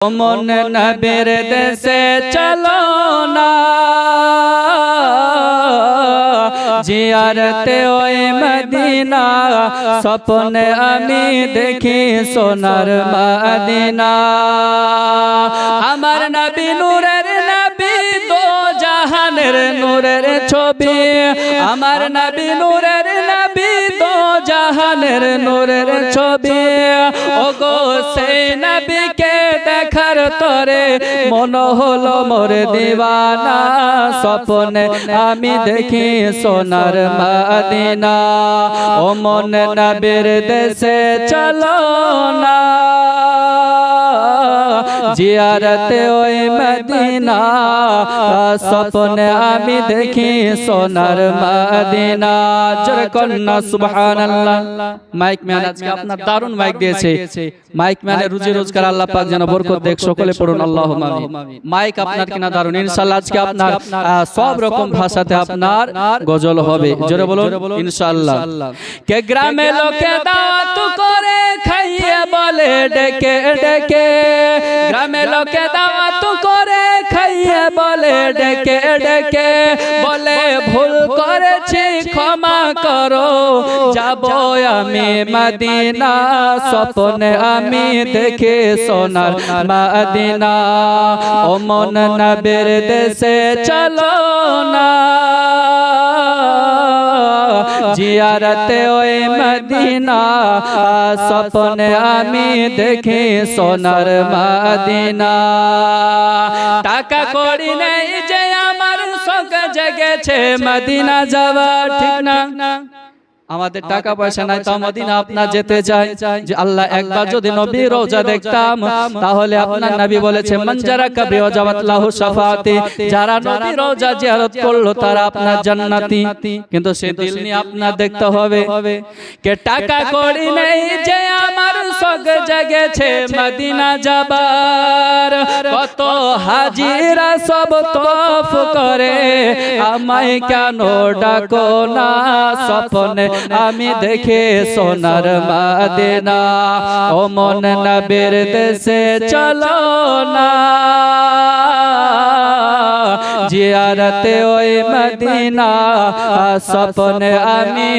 মন নবীর দেশে চলো না। জিয়ারতে ওই মদিনা, স্বপ্নে আমি দেখি সোনার মদিনা। আমার নবী নূরের নবী দো জাহানের নূরের ছবি। আমার নবী নূরের নবী দো জাহানের নূরের ছবি। ওগো সেই নবীকে দেখার তরে মন হলো মোর দিবানা। স্বপনে আমি দেখি সোনার মাদিনা। ও মন নবীর দেশে চলো না। জিয়ারতে ওই মদিনা স্বপ্নে আমি দেখি সোনার মদিনা। জোরে কন্যা সুবহানাল্লাহ। মাইক ম্যান আজকে আপনার দারুণ মাইক দিয়েছে। মাইক ম্যানে রুজি রোজগার আল্লাহ পাক যেন বরকত দেখ সকলে পড়ুন। আল্লাহ মাইক আপনার কিনা দারুণ। ইনশাআল্লাহ আজকে আপনার সব রকম ভাষাতে আপনার গজল হবে। জোরে বলুন ইনশাআল্লাহ। কে গ্রামে লোকে দাওয়াত করে খাইয়ে বলে ডেকে ডেকে। গ্রামে লোকে দাওয়াত করে খাইয়ে বলে ডেকে ডেকে বলে ভুল করেছি ক্ষমা করো। যাব আমি মদিনা স্বপ্নে আমি দেখে সোনার মদিনা। ও মন নবের দেশে চলো না। জিয়ারতে ওই মদিনা, স্বপ্নে আমি দেখি সোনার মদিনা। টাকা করি নাই যে আমার শোক জেগেছে, মদিনা যাওয়া ঠিক না। আমাদের টাকা পয়সা নাই তো মদিনা আপনার যেতে চাই যে আল্লাহ একবার যদি নবী রোজা দেখতাম তাহলে আপনার নবী বলেছে মঞ্জারা কবি ওজাবাত লাহু শাফাতি যারা নবী রোজা জিয়ারত করল তারা আপনার জান্নাতি। কিন্তু সে দিল নিয়ে আপনার দেখতে হবে কে টাকা করি নেই যে আমার শোক জেগেছে মদিনা যাবার। কত হাজিরা সব তফ করে আমায় কেন ডাকো না স্বপ্নে আমি দেখে সোনার মাদেনা ও মন নবের দেশে চলো না। জিয়ারতে ওই মদিনা স্বপ্নে আমি